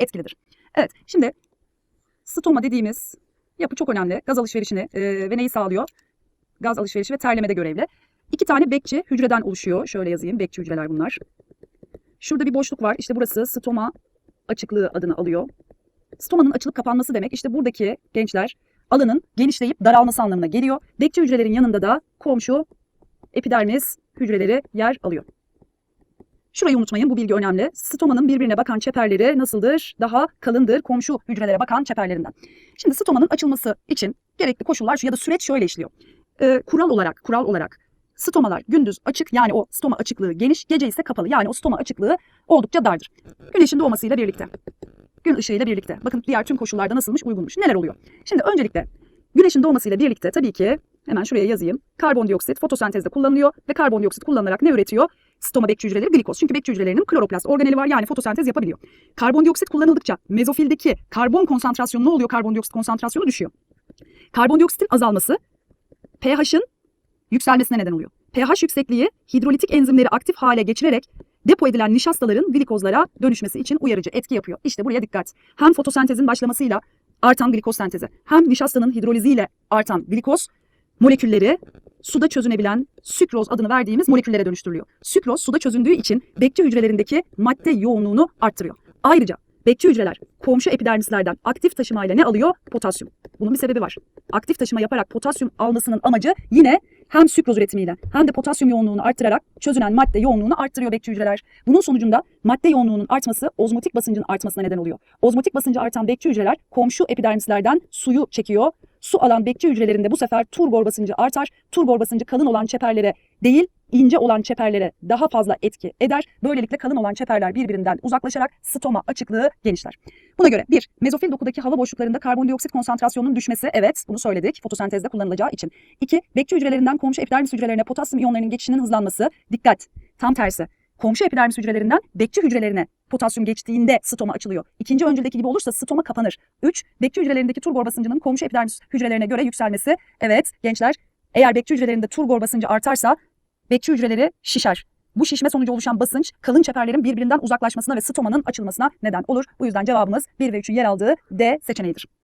etkilidir. Evet şimdi stoma dediğimiz yapı çok önemli. Gaz alışverişini e, ve neyi sağlıyor? Gaz alışverişi ve terlemede görevli. İki tane bekçi hücreden oluşuyor. Şöyle yazayım. Bekçi hücreler bunlar. Şurada bir boşluk var. İşte burası stoma açıklığı adını alıyor. Stomanın açılıp kapanması demek. İşte buradaki gençler alanın genişleyip daralması anlamına geliyor. Bekçi hücrelerin yanında da komşu epidermis hücreleri yer alıyor. Şurayı unutmayın bu bilgi önemli. Stomanın birbirine bakan çeperleri nasıldır? Daha kalındır komşu hücrelere bakan çeperlerinden. Şimdi stomanın açılması için gerekli koşullar şu ya da süreç şöyle işliyor. Ee, kural olarak, kural olarak stomalar gündüz açık yani o stoma açıklığı geniş, gece ise kapalı yani o stoma açıklığı oldukça dardır. Güneşin doğmasıyla birlikte, gün ışığıyla birlikte. Bakın diğer tüm koşullarda nasılmış, uygunmuş. Neler oluyor? Şimdi öncelikle güneşin doğmasıyla birlikte tabii ki hemen şuraya yazayım. Karbondioksit fotosentezde kullanılıyor ve karbondioksit kullanılarak ne üretiyor? Stoma bekçi hücreleri glikoz. Çünkü bekçi hücrelerinin kloroplast organeli var yani fotosentez yapabiliyor. Karbondioksit kullanıldıkça mezofildeki karbon konsantrasyonu ne oluyor? Karbondioksit konsantrasyonu düşüyor. Karbondioksitin azalması pH'ın yükselmesine neden oluyor. pH yüksekliği hidrolitik enzimleri aktif hale geçirerek depo edilen nişastaların glikozlara dönüşmesi için uyarıcı etki yapıyor. İşte buraya dikkat. Hem fotosentezin başlamasıyla artan glikoz sentezi hem nişastanın hidroliziyle artan glikoz molekülleri suda çözünebilen sükroz adını verdiğimiz moleküllere dönüştürülüyor. Sükroz suda çözündüğü için bekçi hücrelerindeki madde yoğunluğunu arttırıyor. Ayrıca bekçi hücreler komşu epidermislerden aktif taşımayla ne alıyor? Potasyum. Bunun bir sebebi var. Aktif taşıma yaparak potasyum almasının amacı yine hem sükroz üretimiyle hem de potasyum yoğunluğunu arttırarak çözünen madde yoğunluğunu arttırıyor bekçi hücreler. Bunun sonucunda madde yoğunluğunun artması ozmotik basıncın artmasına neden oluyor. Ozmotik basıncı artan bekçi hücreler komşu epidermislerden suyu çekiyor. Su alan bekçi hücrelerinde bu sefer turgor basıncı artar. Turgor basıncı kalın olan çeperlere değil ince olan çeperlere daha fazla etki eder. Böylelikle kalın olan çeperler birbirinden uzaklaşarak stoma açıklığı genişler. Buna göre 1. Mezofil dokudaki hava boşluklarında karbondioksit konsantrasyonunun düşmesi. Evet bunu söyledik fotosentezde kullanılacağı için. 2. Bekçi hücrelerinden komşu epidermis hücrelerine potasyum iyonlarının geçişinin hızlanması. Dikkat! Tam tersi. Komşu epidermis hücrelerinden bekçi hücrelerine potasyum geçtiğinde stoma açılıyor. İkinci öncüldeki gibi olursa stoma kapanır. 3. Bekçi hücrelerindeki turgor basıncının komşu epidermis hücrelerine göre yükselmesi. Evet gençler eğer bekçi hücrelerinde turgor basıncı artarsa bekçi hücreleri şişer. Bu şişme sonucu oluşan basınç kalın çeperlerin birbirinden uzaklaşmasına ve stomanın açılmasına neden olur. Bu yüzden cevabımız 1 ve 3'ün yer aldığı D seçeneğidir.